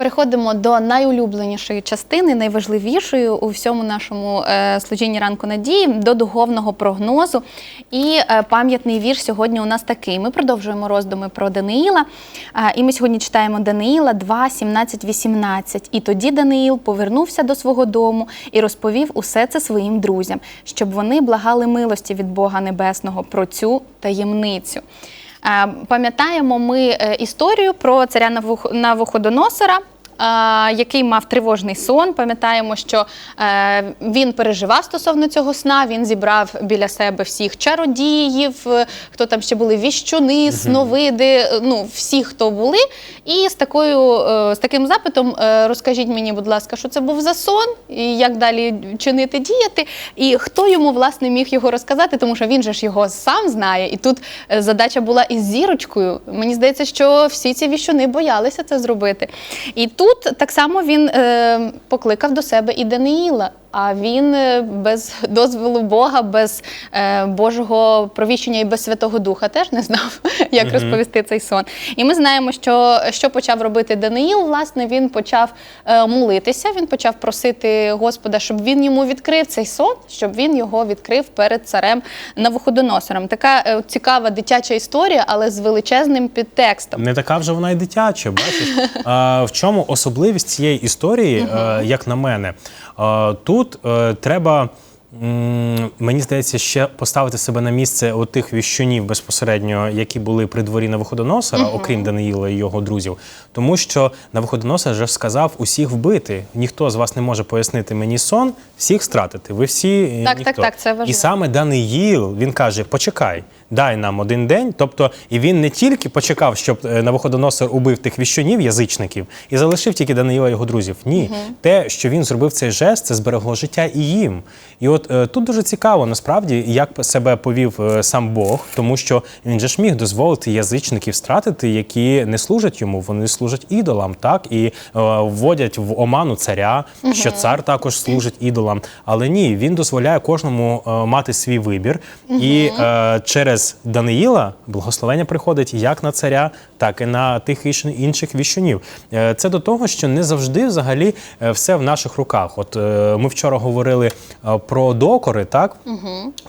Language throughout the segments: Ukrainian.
Переходимо до найулюбленішої частини, найважливішої у всьому нашому е, служінні ранку надії, до духовного прогнозу. І е, пам'ятний вірш сьогодні у нас такий. Ми продовжуємо роздуми про Даниїла. Е, і ми сьогодні читаємо Даниїла 2, 17, 18. І тоді Даниїл повернувся до свого дому і розповів усе це своїм друзям, щоб вони благали милості від Бога Небесного про цю таємницю. Е, Пам'ятаємо ми е, історію про царя Навух- Навуходоносора. Який мав тривожний сон. Пам'ятаємо, що е, він переживав стосовно цього сна. Він зібрав біля себе всіх чародіїв, хто там ще були віщуни, сновиди, ну всі, хто були. І з такою е, з таким запитом е, розкажіть мені, будь ласка, що це був за сон, і як далі чинити, діяти, і хто йому власне міг його розказати, тому що він же ж його сам знає. І тут задача була із зірочкою. Мені здається, що всі ці віщуни боялися це зробити. І тут так само він е, покликав до себе і Даниїла. А він е, без дозволу Бога, без е, Божого провіщення і без Святого Духа теж не знав, як розповісти цей сон. І ми знаємо, що, що почав робити Даниїл. Власне, він почав е, молитися, він почав просити Господа, щоб він йому відкрив цей сон, щоб він його відкрив перед царем Навуходоносором. Така е, цікава дитяча історія, але з величезним підтекстом. Не така вже вона й дитяча, бачиш? А, в чому особливість цієї історії, е, як на мене? А, тут е, треба. Мені здається, ще поставити себе на місце от тих віщунів безпосередньо, які були при дворі Навуходоносора, окрім Даниїла і його друзів. Тому що Навуходоносор вже сказав усіх вбити. Ніхто з вас не може пояснити мені сон, всіх стратити. Ви всі е, Так, ніхто. так, так, це важливо. І саме Даниїл він каже: почекай, дай нам один день. Тобто, і він не тільки почекав, щоб е, Навуходоносор убив тих віщунів, язичників, і залишив тільки Даниїла і його друзів. Ні, те, що він зробив цей жест, це зберегло життя і їм. І от тут дуже цікаво, насправді, як себе повів е, сам Бог, тому що він же ж міг дозволити язичників стратити, які не служать йому, вони служать ідолам, так і е, вводять в оману царя, що цар також служить ідолам. Але ні, він дозволяє кожному е, мати свій вибір, і е, через Даниїла благословення приходить як на царя, так і на тих інших віщунів. Е, Це до того, що не завжди взагалі е, все в наших руках. От е, ми вчора говорили е, докори, так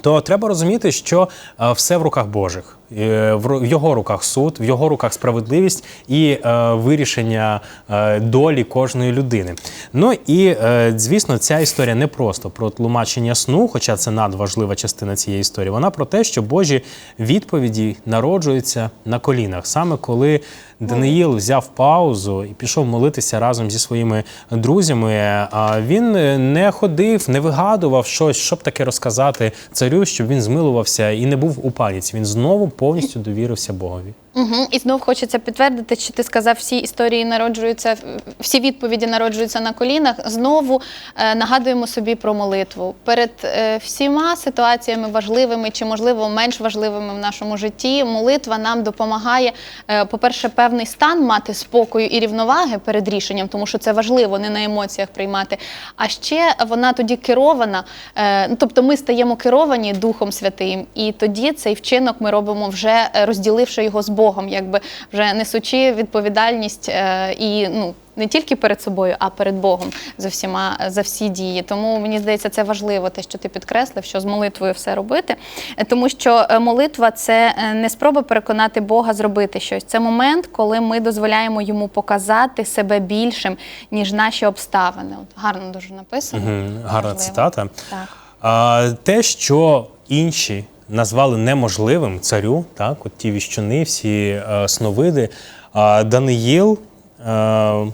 то треба розуміти, що е, все в руках Божих. Е, В його руках суд, в його руках справедливість і е, вирішення е, долі кожної людини. Ну і звісно, ця історія не просто про тлумачення сну, хоча це надважлива частина цієї історії. Вона про те, що Божі відповіді народжуються на колінах, саме коли Даниїл взяв паузу і пішов молитися разом зі своїми друзями. А він не ходив, не вигадував щось, щоб таке розказати царю, щоб він змилувався і не був у паніці. Він знову повністю довірився Богові. Угу. І знов хочеться підтвердити, що ти сказав, всі історії народжуються, всі відповіді народжуються на колінах. Знову е, нагадуємо собі про молитву. Перед е, всіма ситуаціями важливими чи, можливо, менш важливими в нашому житті. Молитва нам допомагає, е, по-перше, певний стан мати спокою і рівноваги перед рішенням, тому що це важливо не на емоціях приймати. А ще вона тоді керована, е, ну, тобто ми стаємо керовані Духом Святим, і тоді цей вчинок ми робимо вже е, розділивши його з Богом, якби вже несучи відповідальність е, і ну. Не тільки перед собою, а перед Богом за всіма за всі дії. Тому мені здається, це важливо, те, що ти підкреслив, що з молитвою все робити. Е, Тому що е, молитва це е, не спроба переконати Бога зробити щось. Це момент, коли ми дозволяємо йому показати себе більшим, ніж наші обставини. От гарно дуже написано. Мгм, Гарна Важливо. цитата. Так. А, те, що інші назвали неможливим царю, так, от ті віщуни, всі е, сновиди, а Даниїл е,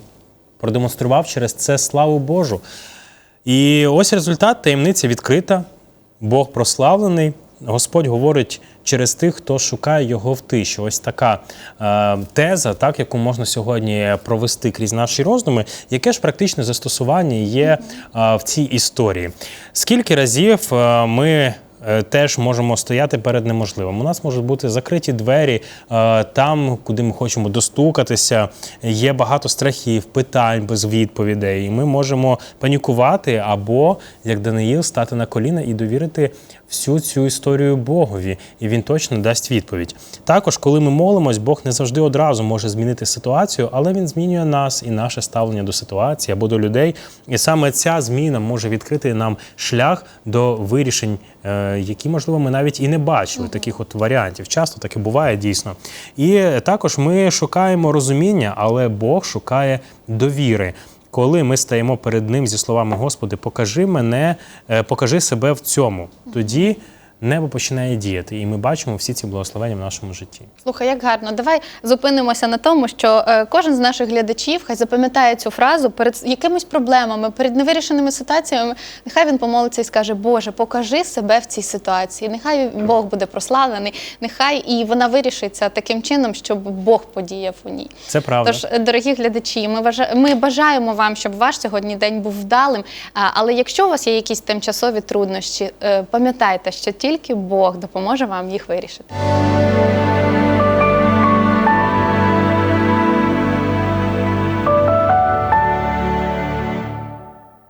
продемонстрував через це славу Божу. І ось результат, таємниця відкрита, Бог прославлений. Господь говорить через тих, хто шукає його в тиші. Ось така е, теза, так, яку можна сьогодні провести крізь наші роздуми, яке ж практичне застосування є е, в цій історії. Скільки разів е, ми теж можемо стояти перед неможливим. У нас можуть бути закриті двері е, там, куди ми хочемо достукатися. Є багато страхів, питань без відповідей. І ми можемо панікувати або, як Даниїл, стати на коліна і довірити всю цю історію Богові, і він точно дасть відповідь. Також, коли ми молимось, Бог не завжди одразу може змінити ситуацію, але він змінює нас і наше ставлення до ситуації або до людей. І саме ця зміна може відкрити нам шлях до вирішень, е, які, можливо, ми навіть і не бачили таких от варіантів. Часто таке буває дійсно. І також ми шукаємо розуміння, але Бог шукає довіри. Коли ми стаємо перед ним зі словами Господи, покажи мене, е, покажи себе в цьому, тоді небо починає діяти, і ми бачимо всі ці благословення в нашому житті. Слухай, як гарно. Давай зупинимося на тому, що е, кожен з наших глядачів хай запам'ятає цю фразу перед якимись проблемами, перед невирішеними ситуаціями. Нехай він помолиться і скаже: Боже, покажи себе в цій ситуації. Нехай Бог буде прославлений, нехай і вона вирішиться таким чином, щоб Бог подіяв у ній. Це правда. Тож, е, дорогі глядачі, ми ми бажаємо вам, щоб ваш сьогодні день був вдалим. Але якщо у вас є якісь тимчасові труднощі, е, пам'ятайте, що тільки Бог допоможе вам їх вирішити.